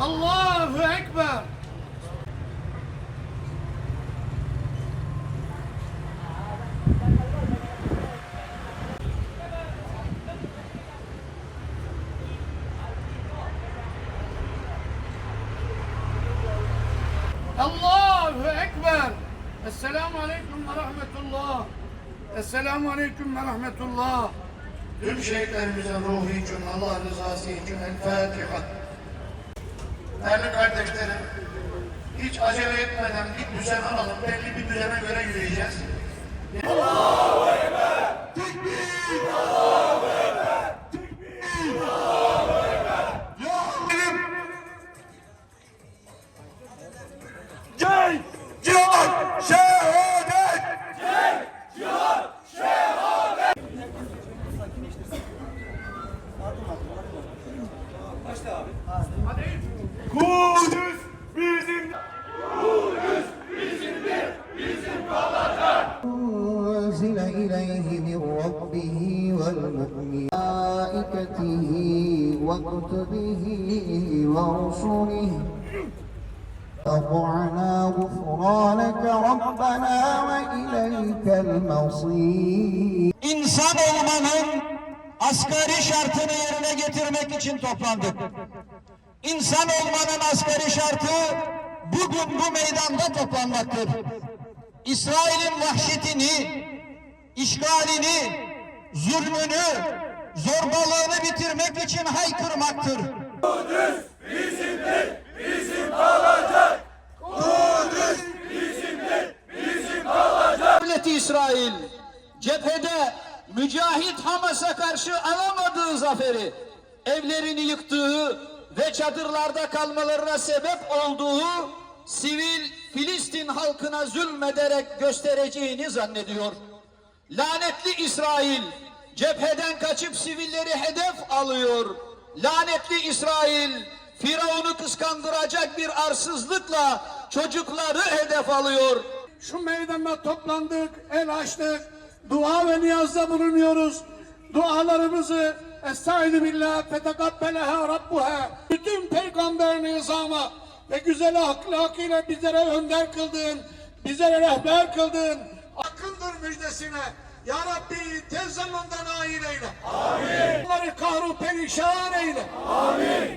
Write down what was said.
Allahu Ekber. Allahu Ekber. Esselamu Aleyküm ve Rahmetullah. Esselamu Aleyküm ve Rahmetullah. Tüm şehitlerimizin ruhu için, Allah rızası için El Fatiha. Değerli kardeşlerim, hiç acele etmeden bir düzen alalım. Belli bir düzene göre yürüyeceğiz. Cey, إليه من ربه والمؤمنائكته وكتبه ورسله أطعنا غفرانك ربنا وإليك المصير İnsan olmanın asgari şartını yerine getirmek için toplandık. İnsan olmanın asgari şartı bugün bu meydanda toplanmaktır. İsrail'in vahşetini, işgalini, zulmünü, zorbalığını bitirmek için haykırmaktır. Devleti İsrail cephede mücahit Hamas'a karşı alamadığı zaferi, evlerini yıktığı ve çadırlarda kalmalarına sebep olduğu sivil Filistin halkına zulmederek göstereceğini zannediyor. Lanetli İsrail cepheden kaçıp sivilleri hedef alıyor. Lanetli İsrail Firavun'u kıskandıracak bir arsızlıkla çocukları hedef alıyor. Şu meydanda toplandık, el açtık, dua ve niyazda bulunuyoruz. Dualarımızı Estaizu billah fetekabbeleha rabbuha. Bütün peygamber nizama ve güzel ahlakıyla bizlere önder kıldın, bizlere rehber kıldın. Akıldır müjdesine. Ya Rabbi tez zamanda nail eyle. Amin. Onları kahru perişan eyle. Amin.